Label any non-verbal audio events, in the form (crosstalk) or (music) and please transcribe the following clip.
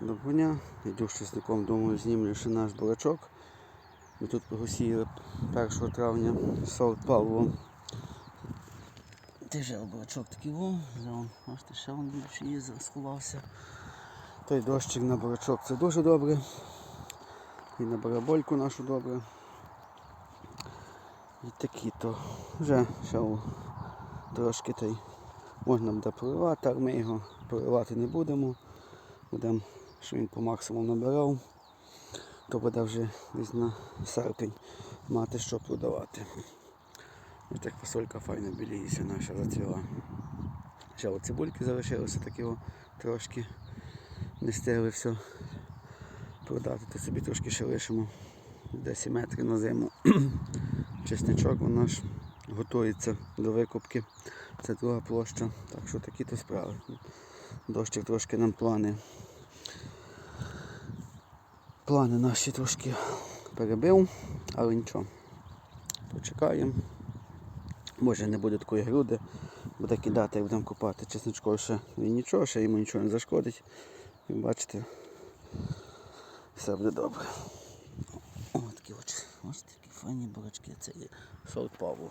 Доброго дня. Йду з чесником, думаю, знімлю ще наш бурачок. Ми тут посіяли 1 травня сорт Павло. Ти вже бурачок такий во, вже бачите, ще він більше є, сховався. Той дощик на бурачок це дуже добре. І на барабольку нашу добре. І такі то вже ще трошки той можна буде проливати, але ми його проливати не будемо. Будемо, що він по максимуму набирав, то буде вже десь на серпень мати що продавати. Ось так фасолька файна біліється наша зацвіла. Ще от цибульки залишилося такі о, трошки. Не встигли все продати, то собі трошки ще лишимо 10 метрів на зиму. (clears throat) Чесничок у наш готується до викупки. Це друга площа. Так що такі то справи. Дощик трошки нам плани. Плани наші трошки перебив, але нічого. Почекаємо. Може не буде такої груди, буде кидати, як будемо купати чесночкою ще і нічого, ще йому нічого не зашкодить. І бачите, все буде добре. О, такі от, ось такі файні бурачки, це є сорт Павло.